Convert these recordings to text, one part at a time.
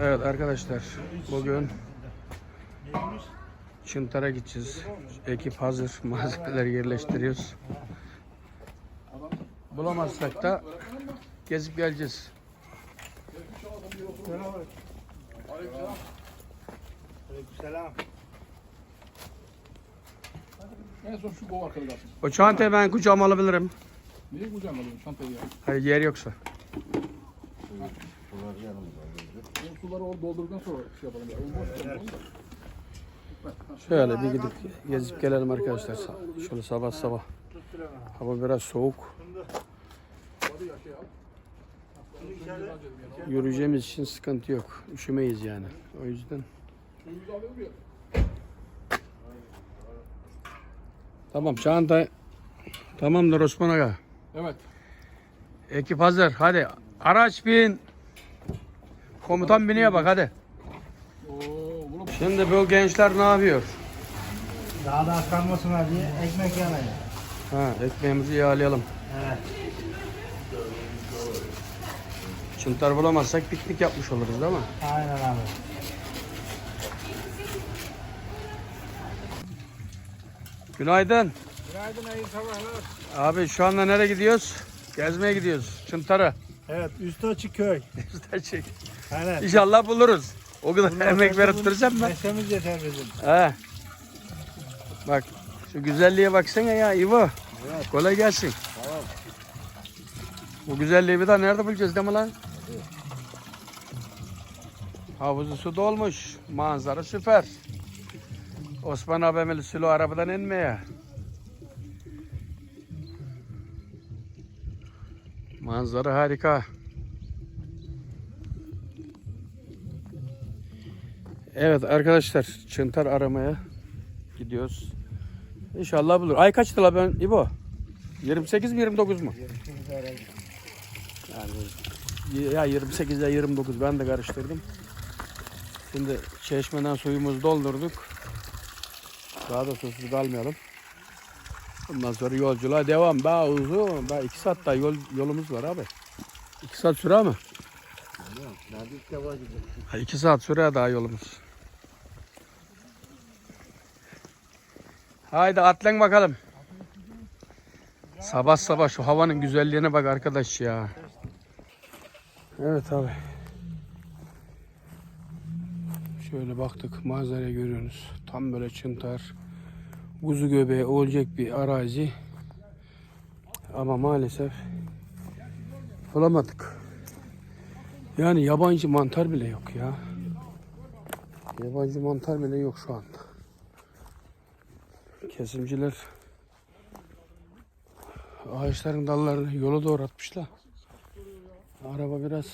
Evet arkadaşlar bugün Çıntar'a gideceğiz. Ekip hazır. Malzemeleri yerleştiriyoruz. Bulamazsak da gezip geleceğiz. Selam. En son şu kov arkada kalsın. O çantayı ben kucağıma alabilirim. Niye kucağıma alıyorsun çantayı ya? Hayır yer yoksa. O suları orada doldurduktan sonra şey yapalım ya. O boş onu. Şöyle bir gidip gezip gelelim arkadaşlar. Şöyle sabah sabah. Hava biraz soğuk. Yürüyeceğimiz için sıkıntı yok. Üşümeyiz yani. O yüzden. Tamam çanta tamamdır Osman Aga. Evet. Ekip hazır. Hadi araç bin. Komutan biniyor bak hadi. Şimdi bu gençler ne yapıyor? Daha da kalmasın diye ekmek yanıyor. Ha, ekmeğimizi yağlayalım. Evet. Çıntar bulamazsak piknik yapmış oluruz değil mi? Aynen abi. Günaydın. Günaydın iyi sabahlar. Abi şu anda nereye gidiyoruz? Gezmeye gidiyoruz. Çıntar'a. Evet üstü açık köy. Çek. Aynen. İnşallah buluruz. O kadar Bundan emek verip duracağım ben. Neşemiz yeter bizim. He. Bak şu güzelliğe baksana ya İvo. Kolay gelsin. Bu güzelliği bir daha nerede bulacağız değil mi lan? Havuzu su dolmuş. Manzara süper. Osman abimeli sulu arabadan inmeye. Manzara harika. Evet arkadaşlar çıntar aramaya gidiyoruz. İnşallah bulur. Ay kaçtı la ben İbo? 28 mi 29 mu? Yani ya 28 ya 29 ben de karıştırdım. Şimdi çeşmeden suyumuzu doldurduk. Daha da susuz kalmayalım. Bundan sonra yolculuğa devam. Daha uzun. Daha 2 saat daha yol, yolumuz var abi. 2 saat sürer mi? Nerede ilk defa gidiyoruz. Ha, 2 saat sürer daha yolumuz. Haydi atlan bakalım. Sabah sabah şu havanın güzelliğine bak arkadaş ya. Evet abi. Şöyle baktık manzarayı görüyorsunuz. Tam böyle çıntar. Kuzu göbeği olacak bir arazi. Ama maalesef bulamadık. Yani yabancı mantar bile yok ya. Yabancı mantar bile yok şu anda. Kesimciler ağaçların dallarını yola doğru atmışlar. Araba biraz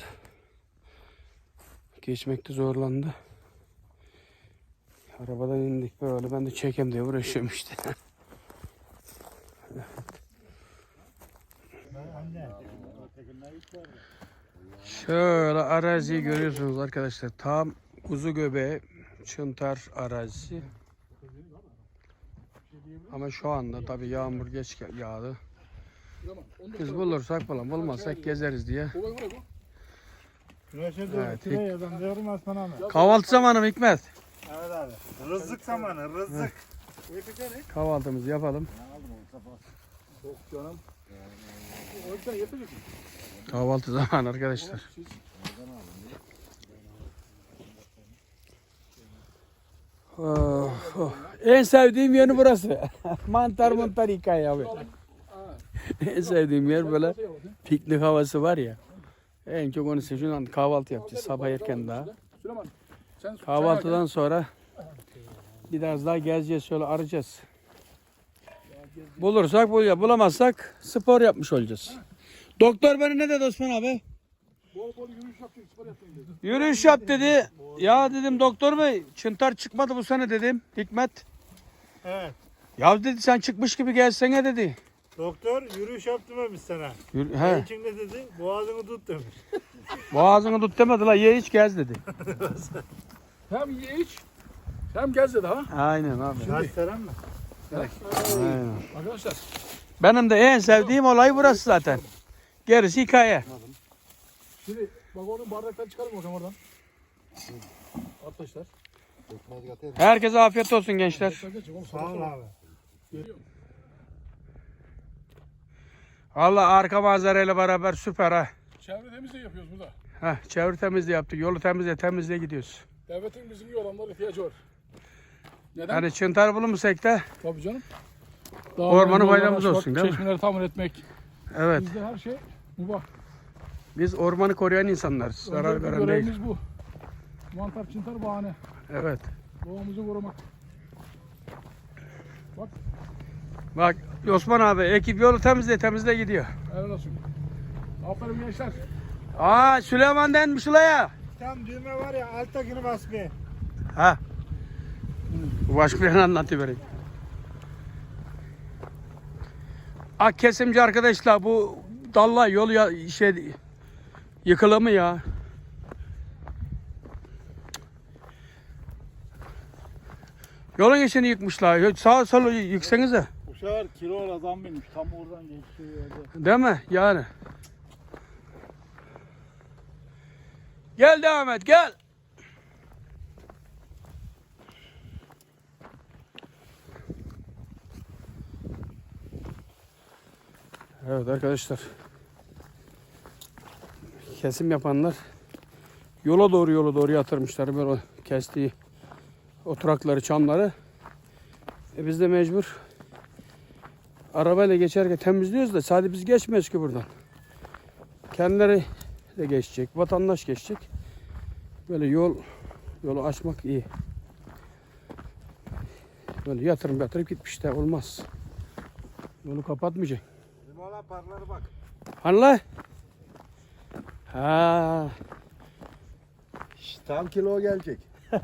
geçmekte zorlandı. Arabadan indik böyle ben de çekem diye uğraşıyorum işte. Şöyle araziyi görüyorsunuz arkadaşlar. Tam kuzu göbeği çıntar arazisi. Ama şu anda tabii yağmur geç ge- yağdı. Biz bulursak falan bulmazsak gezeriz diye. abi. Kahvaltı zamanı mı Hikmet. Evet abi. Rızık zamanı rızık. Kahvaltımızı yapalım. Canım. O? Kahvaltı zamanı arkadaşlar. Siz Oh, oh. En sevdiğim yönü burası. mantar mantar hikaye abi. en sevdiğim yer böyle piknik havası var ya. En çok onu seviyorum. Kahvaltı yapacağız sabah erken daha. Sen Kahvaltıdan sonra biraz daha gezeceğiz şöyle arayacağız. Bulursak bul bulamazsak spor yapmış olacağız. Doktor bana ne dedi Osman abi? Bol bol yürüyüş yapacak, spor dedi. Yürüyüş yap dedi. Ya dedim doktor bey çıntar çıkmadı bu sene dedim. Hikmet. Evet. Ya dedi sen çıkmış gibi gelsene dedi. Doktor yürüyüş yaptım demiş sana. Yürü, He. he. İçinde dedi boğazını tut demiş. Boğazını tut demedi la ye iç gez dedi. Hem ye iç, hem gez dedi ha. Aynen abi. Gösteren mi? Aynen. Arkadaşlar. Benim de en sevdiğim olay burası zaten. Gerisi hikaye. Şimdi bak onun bardaktan çıkarım o zaman oradan. Arkadaşlar. Herkese afiyet olsun gençler. Sağ ol abi. Allah arka manzarayla beraber süper ha. Çevre temizliği yapıyoruz burada. Heh, çevre temizliği yaptık. Yolu temizle temizle gidiyoruz. Devletin bizim gibi adamlara ihtiyacı var. Neden? Hani çıntar bulunmasak da Tabii canım. Ormanı yolları faydamız açmak, olsun, değil mi? Çeşmeleri tamir etmek. evet Bizde her şey mübah. biz ormanı koruyan insanlarız. Zarar veren değil. görevimiz bu. Mantar çıntar bahane. Evet. Doğamızı korumak. Bak Bak Osman abi ekip yolu temizle temizle gidiyor. helal olsun. Aferin gençler. Aa Süleyman denmiş ya. Tam düğme var ya alttakini bas bir. Ha. Başka bir anlatıvereyim. Ak kesimci arkadaşlar bu dalla yol ya şey yıkılı mı ya? Yolun içini yıkmışlar. Sağ solu yıksenize. Bu sefer kilo adam binmiş. Tam oradan geçiyor. Değil mi? Yani. Gel devam et gel. Evet arkadaşlar. Kesim yapanlar yola doğru yola doğru yatırmışlar böyle kestiği oturakları, çamları. E biz de mecbur arabayla geçerken temizliyoruz da sadece biz geçmiyoruz ki buradan. Kendileri de geçecek, vatandaş geçecek. Böyle yol yolu açmak iyi. Böyle yatırım yatırıp gitmiş de olmaz. Yolu kapatmayacak. Limona parları bak. Hani la? Ha, Tam kilo gelecek.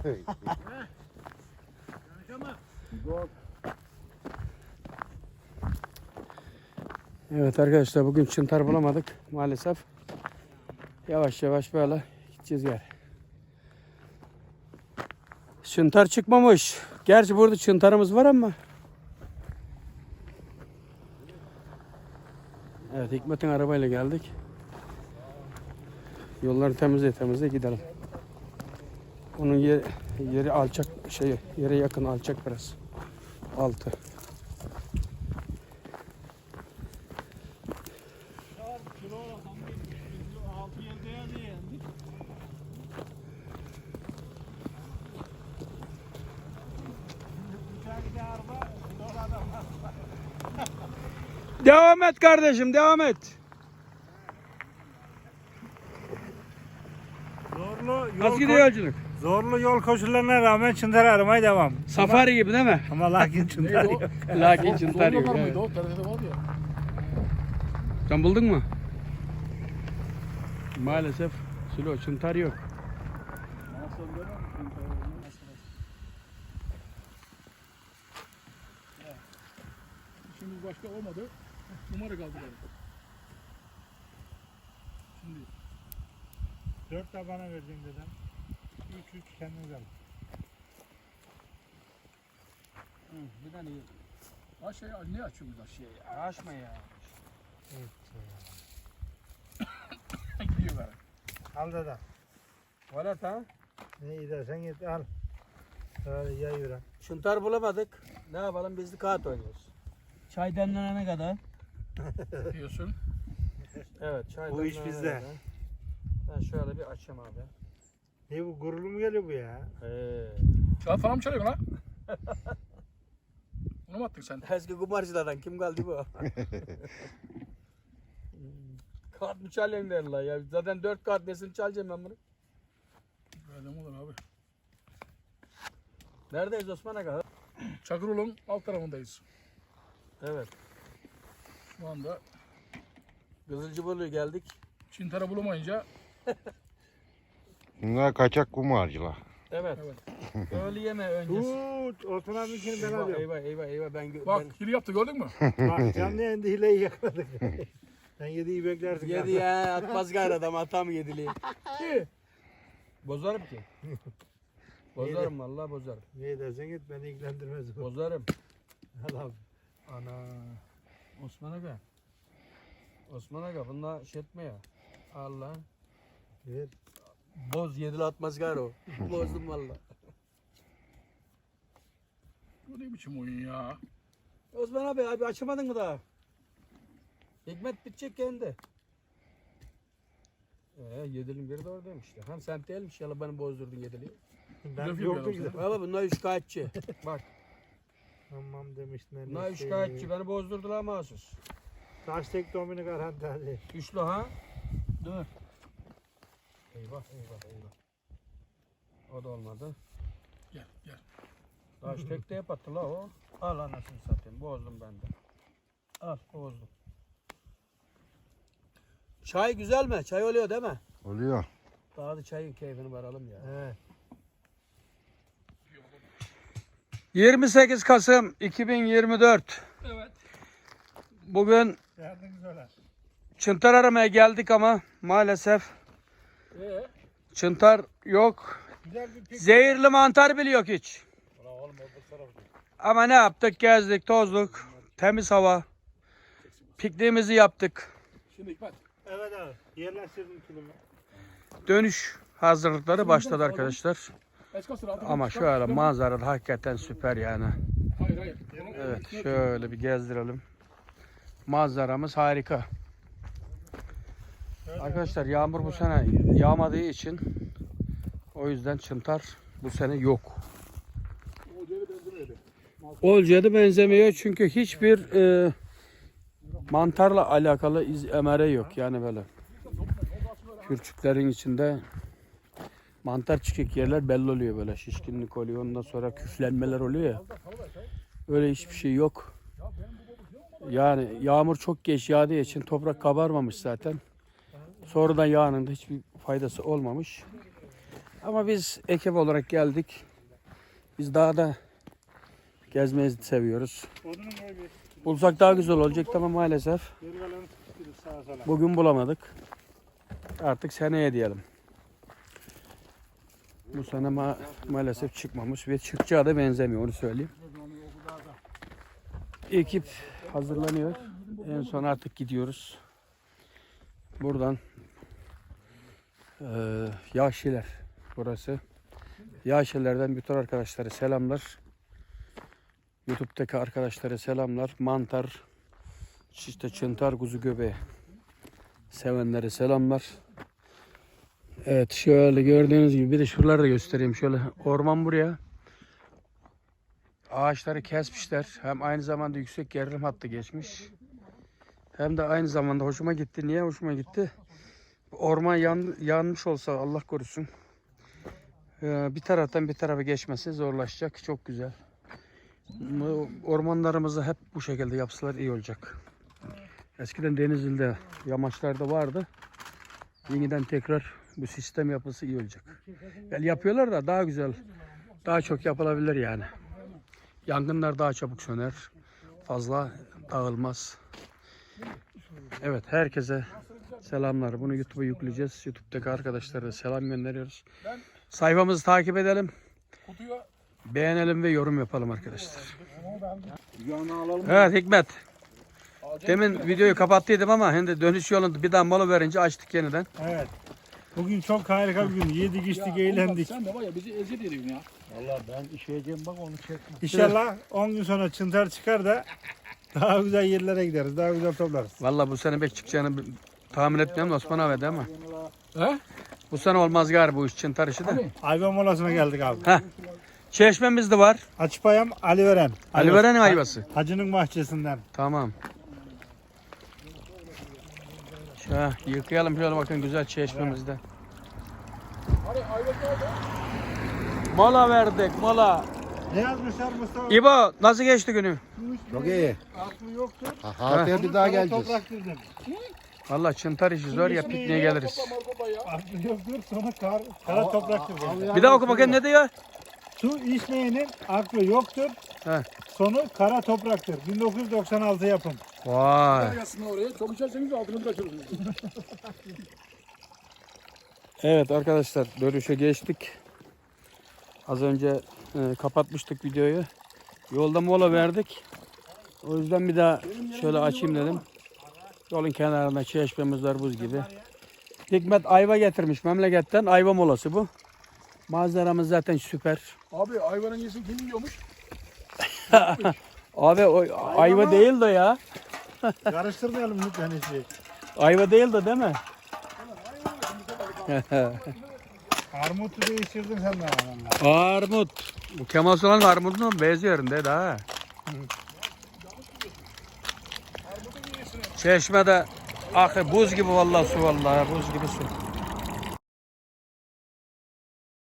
evet arkadaşlar bugün çıntar bulamadık maalesef. Yavaş yavaş böyle gideceğiz gari. Çıntar çıkmamış. Gerçi burada çıntarımız var ama. Evet Hikmet'in arabayla geldik. Yolları temizle temizle gidelim. Onun yeri, yeri alçak şey yere yakın alçak biraz. Altı. Kilo adam binmiş. 6 yılda yazıyor. Uçakta araba, kilo adam. Devam et kardeşim devam et. Zorlu yol, Nasıl gidiyor yolculuk? zorlu yol koşullarına rağmen çıntar aramaya devam. Safari gibi değil mi? Ama lakin çıntar yok. Lakin çıntar yok. Evet. Sen buldun mu? Maalesef Sülo çıntar yok. İşimiz başka olmadı. Numara kaldı galiba. Şimdi 4 tabana vereceğim dedim. 3 3 kendiniz alın. Bir tane ha şey ne açıyoruz şey ya. açma ya. Gidiyor böyle. Al dede. Valla tamam. Ne iyi dersen git al. Şöyle yay yürü. Çıntar bulamadık. Ne yapalım biz de kağıt oynuyoruz. Çay demlenene kadar. Diyorsun. Evet çay Bu iş bizde. Ben şöyle bir açayım abi. Ne bu gururlu mu geliyor bu ya? He. Kağıt falan mı çalıyorsun lan? Onu mu attın sen? Eski kumarcılardan kim kaldı bu? kağıt mı çalıyorsun derler ya. Zaten dört kağıt nesini çalacağım ben bunu. Böyle olur abi. Neredeyiz Osman Aga? Çakırol'un alt tarafındayız. Evet. Şu anda Kızılcıbalı'ya geldik. Çintara bulamayınca Bunlar kaçak kumarcılar. Evet. Evet. Öğle yeme öncesi. Tut Osman abininkini ben Eyvah alıyorum. eyvah eyvah eyvah ben, gö- bak ben hile yaptı gördün mü? Bak canlı yayında hileyi yakaladık. Sen yediği beklersin. yedi ya atmaz gayrı adam atam yediliği. Bozarım ki. Bozarım vallahi bozarım. Ne dersen git beni ilgilendirmez bu. Bozarım. Adam. Ana. Osman Aga. Osman Aga bunlar şey etme ya. Allah. Ver. Boz yedili atmaz gari o. Bozdum valla. Bu ne biçim oyun ya? Osman abi abi açamadın mı daha? Hikmet bitecek kendi. Ee, yedilin biri de oradaymış işte. Hem sen değilmiş ya beni bozdurdun yediliyi. Ben yoktu ki. Baba bunlar şikayetçi. Bak Tamam demişler. bunlar şikayetçi beni bozdurdular mahsus. Taş tek domini garanti hadi. Üçlü ha. Dur. Eyvah eyvah eyvah. O da olmadı. Gel gel. Taş tek de yapattı la o. Al anasını satayım. Bozdum ben de. Al bozdum. Çay güzel mi? Çay oluyor değil mi? Oluyor. Daha da çayın keyfini varalım ya. Evet. 28 Kasım 2024. Evet. Bugün çıntar aramaya geldik ama maalesef Ee? çıntar yok. Zehirli mantar bile yok hiç. Oğlum. Ama ne yaptık? Gezdik, tozduk. Temiz hava. Pikniğimizi yaptık. Şimdi Hikmet. Evet abi. Yerleştirdim kilimi. Dönüş hazırlıkları başladı arkadaşlar. Ama şöyle manzara da hakikaten süper yani. Hayır hayır. Evet şöyle bir gezdirelim. Manzaramız harika. Arkadaşlar yağmur bu sene yağmadığı için o yüzden çıntar bu sene yok. Olcaya da benzemiyor çünkü hiçbir e, mantarla alakalı iz emare yok yani böyle. Kürçüklerin içinde mantar çıkık yerler belli oluyor böyle şişkinlik oluyor ondan sonra küflenmeler oluyor ya. Öyle hiçbir şey yok. Yani yağmur çok geç yağdığı için toprak kabarmamış zaten. Sonradan yağının da hiçbir faydası olmamış. Ama biz ekip olarak geldik. Biz dağda gezmeyi seviyoruz. Bulsak daha güzel olacak ama maalesef bugün bulamadık. Artık seneye diyelim. Bu sene ma- maalesef çıkmamış ve çıkacağı da benzemiyor onu söyleyeyim. Ekip hazırlanıyor. En son artık gidiyoruz. Buradan eee Yaşiler burası. Yaşilerden bütün arkadaşlara selamlar. YouTube'daki arkadaşlara selamlar. Mantar, işte çıntar kuzu göbeği sevenlere selamlar. Evet şöyle gördüğünüz gibi bir de şuraları da göstereyim. Şöyle orman buraya. Ağaçları kesmişler. Hem aynı zamanda yüksek gerilim hattı geçmiş. Hem de aynı zamanda hoşuma gitti. Niye hoşuma gitti? Orman yan, yanmış olsa Allah korusun. Ee, bir taraftan bir tarafa geçmesi zorlaşacak. Çok güzel. Ormanlarımızı hep bu şekilde yapsalar iyi olacak. Eskiden Denizli'de yamaçlarda vardı. Yeniden tekrar bu sistem yapılsa iyi olacak. Yani yapıyorlar da daha güzel, daha çok yapılabilir yani. Yangınlar daha çabuk söner. Fazla dağılmaz. Evet herkese selamlar. Bunu YouTube'a yükleyeceğiz. YouTube'daki arkadaşlara da selam gönderiyoruz. Sayfamızı takip edelim. Beğenelim ve yorum yapalım arkadaşlar. Evet Hikmet. Demin videoyu kapattıydım ama şimdi dönüş yolunda bir daha mola verince açtık yeniden. Evet. Bugün çok harika bir gün. Yedik Ya, içtik Olmaz, eğlendik. Sen de var ya bizi eziyet ediyorsun ya. Valla ben işeyeceğim bak onu çekme. İnşallah 10 gün sonra çıntar çıkar da daha güzel yerlere gideriz. Daha güzel toplarız. Vallahi bu sene pek çıkacağını bi- tahmin etmiyorum da Osman abi değil mi? He? Bu sene olmaz gari bu iş çıntar işi de. Abi. Ayva molasına geldik abi. Heh. Çeşmemiz de var. Açpayam Ali Veren. Ali Veren'in ayvası. Hacının bahçesinden. Tamam. Şöyle yıkayalım şöyle bakın güzel çeşmemizde. Mola verdik mola. Ne yazmışlar Mustafa? İbo nasıl geçti günü? Çok iyi. Aklı yoktur. Ha, haftaya bir daha geleceğiz. Topraktır demiş. Vallahi çıntar işi zor ya pikniğe geliriz. Aklı yoktur sonra kar, kara topraktır demiş. Bir daha oku bakayım ne diyor? Su içmeyenin aklı yoktur. He. Sonu kara topraktır. 1996 yapım. Vay. Oraya. Çok içerseniz altını kaçırırsınız. Evet arkadaşlar dönüşe geçtik. Az önce e, kapatmıştık videoyu. Yolda mola verdik. O yüzden bir daha şöyle açayım dedim. Yolun kenarında çeşmemiz var buz gibi. Hikmet ayva getirmiş memleketten. Ayva molası bu. Manzaramız zaten süper. Abi hayvanın yesin kim yiyormuş? Abi o ayva mı? değil de ya. Karıştırmayalım lütfen işi. Ayva değil de değil mi? Armutu değiştirdin sen de. Armut. Bu Kemal Sunal'ın armuduna benziyor dedi ha. Çeşmede akı buz gibi vallahi su vallahi buz gibi su.